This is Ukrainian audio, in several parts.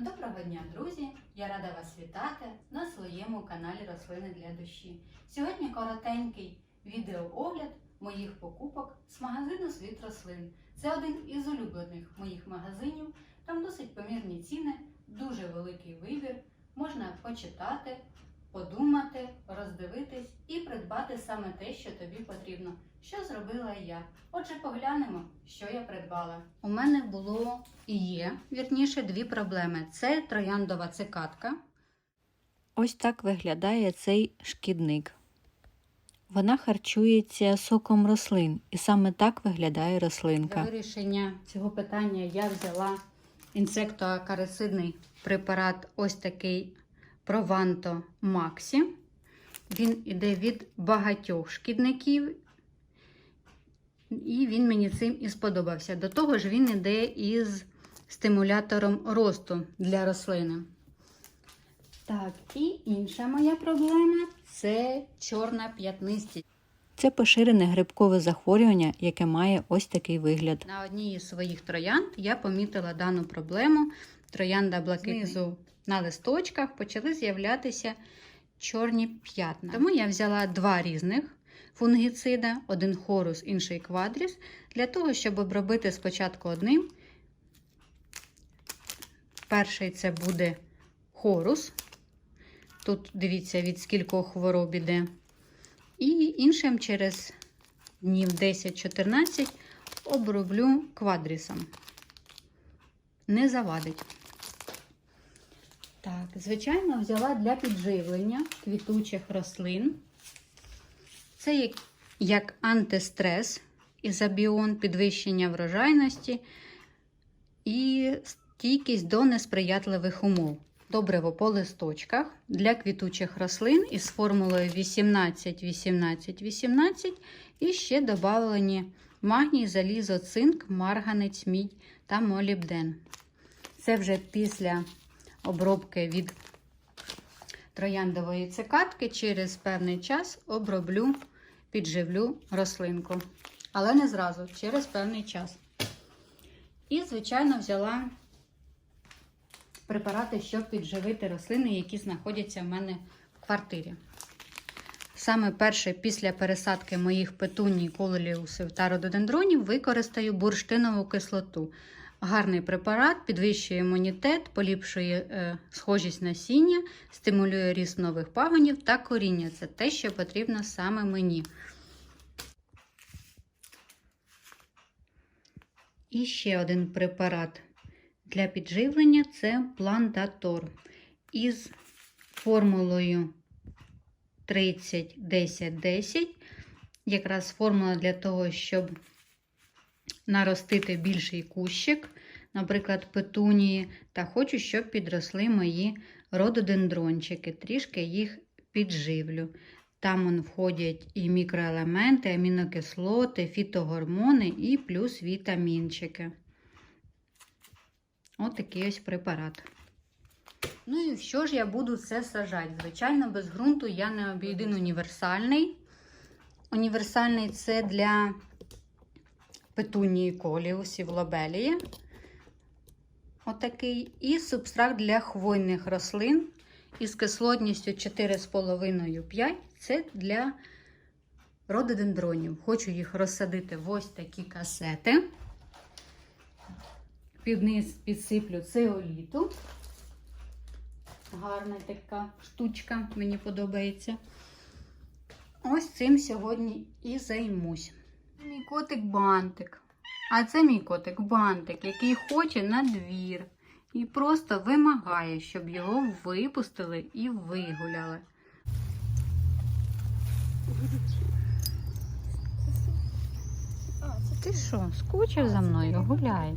Доброго дня, друзі! Я рада вас вітати на своєму каналі Рослини для душі. Сьогодні коротенький відеоогляд моїх покупок з магазину Світ рослин. Це один із улюблених моїх магазинів. Там досить помірні ціни, дуже великий вибір. Можна почитати, подумати, і придбати саме те, що тобі потрібно. Що зробила я? Отже, поглянемо, що я придбала. У мене було і є, вірніше, дві проблеми: це трояндова цикатка. Ось так виглядає цей шкідник. Вона харчується соком рослин, і саме так виглядає рослинка. Для вирішення цього питання я взяла інсектоакарицидний препарат, ось такий Provanto Maxi. Він іде від багатьох шкідників, і він мені цим і сподобався. До того ж, він іде із стимулятором росту для рослини. Так, і інша моя проблема це чорна п'ятнистість. Це поширене грибкове захворювання, яке має ось такий вигляд. На одній із своїх троянд я помітила дану проблему. Троянда блакитний. Знизу на листочках почали з'являтися чорні п'ятна. Тому я взяла два різних фунгіцида, один хорус, інший квадріс, для того, щоб обробити спочатку одним. Перший це буде хорус. Тут дивіться, від скількох хвороб іде. І іншим через днів 10-14 оброблю квадрісом. Не завадить. Так, звичайно, взяла для підживлення квітучих рослин. Це як, як антистрес ізобіон, підвищення врожайності і стійкість до несприятливих умов. Добриво по листочках для квітучих рослин із формулою 18, 18, 18 і ще додавлені магній, залізо, цинк, марганець, мідь та молібден. Це вже після обробки від трояндової цикатки через певний час оброблю, підживлю рослинку. Але не зразу, через певний час. І, звичайно, взяла препарати, щоб підживити рослини, які знаходяться в мене в квартирі. Саме перше після пересадки моїх петуній, кололіусів та рододендронів використаю бурштинову кислоту. Гарний препарат підвищує імунітет, поліпшує е, схожість насіння, стимулює ріст нових пагонів та коріння. Це те, що потрібно саме мені. І ще один препарат для підживлення це плантатор із формулою 30 10 10. Якраз формула для того, щоб наростити більший кущик, наприклад, петунії, та хочу, щоб підросли мої рододендрончики. Трішки їх підживлю. Там входять і мікроелементи, амінокислоти, фітогормони і плюс вітамінчики. Ось такий ось препарат. Ну і що ж я буду це сажати? Звичайно, без ґрунту я не обійду універсальний. Універсальний це для петунії коліусів лобелії. Отакий. І субстракт для хвойних рослин із кислотністю 4,5-5. Це для рододендронів. Хочу їх розсадити в ось такі касети. Під низ підсиплю цеоліту. Гарна така штучка, мені подобається. Ось цим сьогодні і займусь. Мій котик бантик. А це мій котик бантик, який хоче на двір. І просто вимагає, щоб його випустили і вигуляли. Ти що, скучив за мною? Гуляй.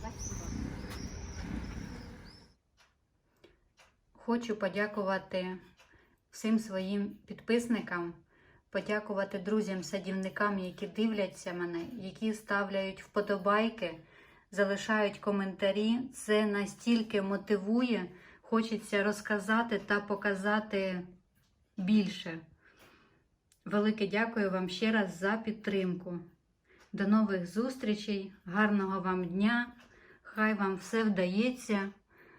Спасибо. Хочу подякувати всім своїм підписникам, подякувати друзям-садівникам, які дивляться мене, які ставляють вподобайки, залишають коментарі. Це настільки мотивує, хочеться розказати та показати більше. Велике дякую вам ще раз за підтримку. До нових зустрічей, гарного вам дня! Хай вам все вдається,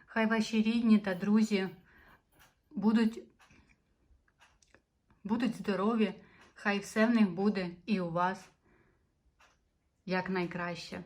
хай ваші рідні та друзі будуть, будуть здорові, хай все в них буде і у вас як найкраще.